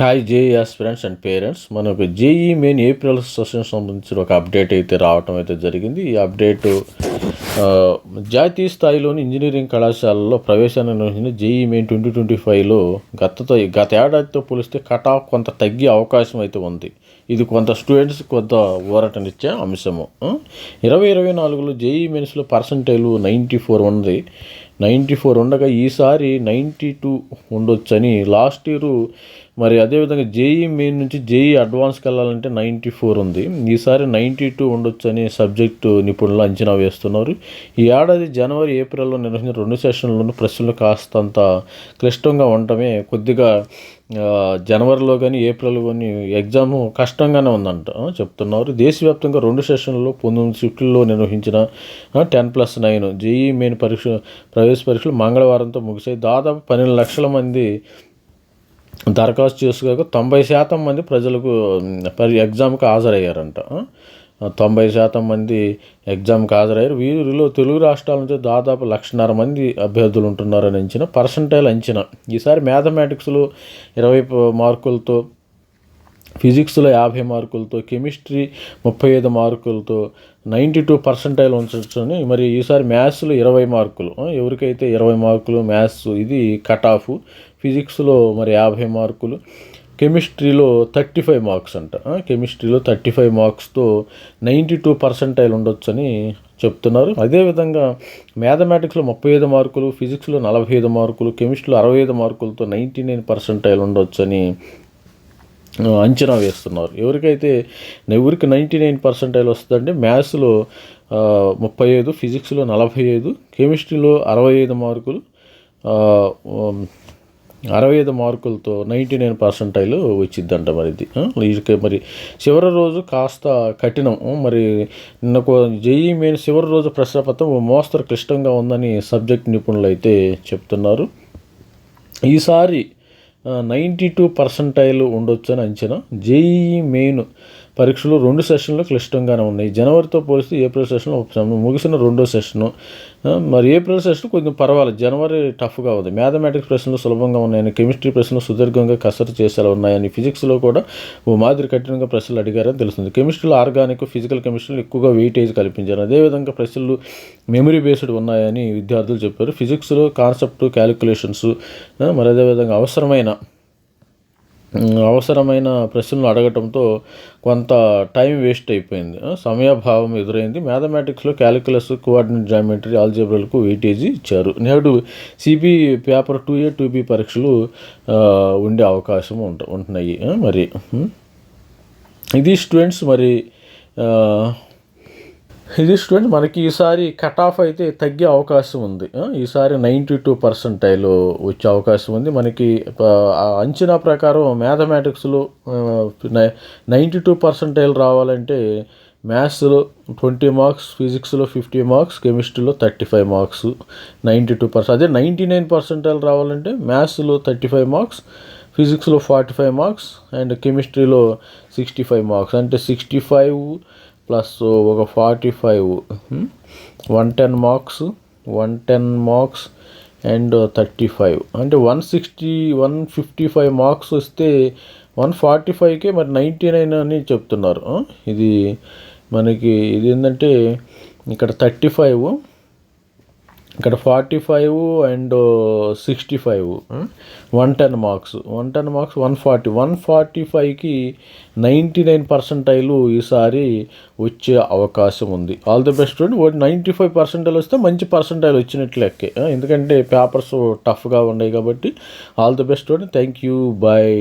Hi JEE aspirants and parents మనకు JEE main April session సంబంధించిన ఒక అప్డేట్ అయితే రావటం అయితే జరిగింది. ఈ అప్డేట్ జాతీయ స్థాయిలోని ఇంజనీరింగ్ కళాశాలలో ప్రవేశాన్ని నిర్వహించిన జేఈ మెయిన్ ట్వంటీ ట్వంటీ ఫైవ్లో గతతో గత ఏడాదితో పోలిస్తే కట్ ఆఫ్ కొంత తగ్గే అవకాశం అయితే ఉంది. ఇది కొంత స్టూడెంట్స్ కొంత ఊరటనిచ్చే అంశము. ఇరవై ఇరవై నాలుగులో జేఈ మెయిన్స్లో పర్సంటైల్ నైంటీ ఫోర్ ఉంది. నైంటీ ఫోర్ ఉండగా ఈసారి నైంటీ టూ ఉండొచ్చని లాస్ట్ ఇయర్ మరి అదేవిధంగా జేఈ మెయిన్ నుంచి జేఈ అడ్వాన్స్కి వెళ్ళాలంటే నైంటీ ఫోర్ ఉంది. ఈసారి నైంటీ టూ ఉండొచ్చని సబ్జెక్టు నిపుణులు అంచనా వేస్తున్నారు. ఈ ఏడాది జనవరి ఏప్రిల్లో నిర్వహించిన రెండు సెషన్లను ప్రశ్నలు కాస్తంత క్లిష్టంగా ఉండటమే కొద్దిగా జనవరిలో కానీ ఏప్రిల్లో కానీ ఎగ్జామ్ కష్టంగానే ఉందంట చెప్తున్నారు. దేశవ్యాప్తంగా రెండు సెషన్లలో పంతొమ్మిది షిఫ్ట్లో నిర్వహించిన ten plus nine JEE main పరీక్ష ప్రవేశ పరీక్షలు మంగళవారంతో ముగిసాయి దాదాపు పన్నెండు లక్షల మంది దరఖాస్తు చేసుకోగా తొంభై శాతం మంది ప్రజలకు పరి ఎగ్జామ్కి హాజరయ్యారంట. తొంభై శాతం మంది ఎగ్జామ్కి హాజరయ్యారు. వీరిలో తెలుగు రాష్ట్రాల నుంచి దాదాపు లక్షన్నర మంది అభ్యర్థులు ఉంటున్నారని అంచనా పర్సంటైల్ అంచనా. ఈసారి మ్యాథమెటిక్స్లో ఇరవై మార్కులతో ఫిజిక్స్లో యాభై మార్కులతో కెమిస్ట్రీ ముప్పై ఐదు మార్కులతో నైంటీ టూ పర్సెంటైల్ ఉంచని మరి ఈసారి మ్యాథ్స్లో ఇరవై మార్కులు. ఎవరికైతే ఇరవై మార్కులు మ్యాథ్స్ ఇది కట్ ఆఫ్ ఫిజిక్స్లో మరి యాభై మార్కులు కెమిస్ట్రీలో థర్టీ ఫైవ్ మార్క్స్ అంట. కెమిస్ట్రీలో థర్టీ ఫైవ్ మార్క్స్తో నైంటీ టూ పర్సెంటైల్ ఉండొచ్చని చెప్తున్నారు. అదేవిధంగా మ్యాథమెటిక్స్లో ముప్పై ఐదు మార్కులు ఫిజిక్స్లో నలభై ఐదు మార్కులు కెమిస్ట్రీలో అరవై ఐదు మార్కులతో నైంటీ నైన్ పర్సెంటైల్ ఉండొచ్చని అంచనా వేస్తున్నారు. ఎవరికైతే ఎవరికి నైంటీ నైన్ పర్సెంటైల్ వస్తుందంటే మ్యాథ్స్లో ముప్పై ఐదు ఫిజిక్స్లో నలభై ఐదు కెమిస్ట్రీలో అరవై ఐదు మార్కులు అరవై ఐదు మార్కులతో నైంటీ నైన్ పర్సెంటైల్ వచ్చిద్దంట మరి ఇది. వీరికి మరి చివరి రోజు కాస్త కఠినం. మరి నిన్న జేఈ మెయిన్ చివరి రోజు ప్రశ్నపత్రం మోస్తరు క్లిష్టంగా ఉందని సబ్జెక్ట్ నిపుణులు అయితే చెప్తున్నారు. ఈసారి నైంటీ టూ పర్సంటైల్ ఉండొచ్చని అంచనా. జేఈఈ మెయిన్ పరీక్షలు రెండు సెషన్లు క్లిష్టంగానే ఉన్నాయి. జనవరితో పోలిస్తే ఏప్రిల్ సెషన్ ఉపశమనం ముగిసిన రెండో సెషను. మరి ఏప్రిల్ సెషన్ కొంచెం పర్వాలేదు. జనవరి టఫ్గా ఉంది. మ్యాథమెటిక్స్ ప్రశ్నలు సులభంగా ఉన్నాయని కెమిస్ట్రీ ప్రశ్నలు సుదీర్ఘంగా కసరత్తు చేసేలా ఉన్నాయని ఫిజిక్స్లో కూడా ఓ మాదిరి కఠినంగా ప్రశ్నలు అడిగారని తెలుస్తుంది. కెమిస్ట్రీలో ఆర్గానిక్ ఫిజికల్ కెమిస్ట్రీలో ఎక్కువగా వెయిటేజ్ కల్పించారు. అదేవిధంగా ప్రశ్నలు మెమరీ బేస్డ్ ఉన్నాయని విద్యార్థులు చెప్పారు. ఫిజిక్స్లో కాన్సెప్ట్ క్యాలిక్యులేషన్స్ మరి అదేవిధంగా అవసరమైన అవసరమైన ప్రశ్నలు అడగటంతో కొంత టైం వేస్ట్ అయిపోయింది. సమయాభావం ఎదురైంది. మ్యాథమెటిక్స్లో క్యాలిక్యులస్ కోఆర్డినేట్ జామెట్రీ ఆల్జీబ్రాలకు వెయిటేజీ ఇచ్చారు. నేడు CB paper two A two B పరీక్షలు ఉండే అవకాశం ఉంట ఉంటున్నాయి. మరి ఇది స్టూడెంట్స్ మరి ఇది స్టూడెంట్ మనకి ఈసారి కట్ ఆఫ్ అయితే తగ్గే అవకాశం ఉంది. ఈసారి నైంటీ టూ పర్సెంటైల్ వచ్చే అవకాశం ఉంది. మనకి అంచనా ప్రకారం మ్యాథమెటిక్స్లో నైంటీ టూ పర్సెంటైల్ రావాలంటే మ్యాథ్స్లో ట్వంటీ మార్క్స్ ఫిజిక్స్లో ఫిఫ్టీ మార్క్స్ కెమిస్ట్రీలో thirty five marks ninety two percent అదే నైంటీ నైన్ పర్సెంటైల్ రావాలంటే మ్యాథ్స్లో థర్టీ ఫైవ్ మార్క్స్ ఫిజిక్స్లో ఫార్టీ ఫైవ్ మార్క్స్ అండ్ కెమిస్ట్రీలో సిక్స్టీ ఫైవ్ మార్క్స్ అంటే సిక్స్టీ ఫైవ్ ప్లస్ ఒక forty five one ten marks one ten marks and thirty five. అంటే one sixty one fifty five marks వస్తే one forty ఫైవ్కే మరి ninety nine అని చెప్తున్నారు. ఇది మనకి ఇది ఏంటంటే ఇక్కడ థర్టీ ఫైవ్ ఇక్కడ forty five and sixty five one ten marks one ten marks one forty one forty ఫైవ్కి నైంటీ నైన్ పర్సెంటైలు ఈసారి వచ్చే అవకాశం ఉంది. All the best student ninety five percentile వస్తే మంచి పర్సెంటైల్ వచ్చినట్లు లెక్కే. ఎందుకంటే పేపర్స్ టఫ్గా ఉన్నాయి కాబట్టి. All the best student thank you bye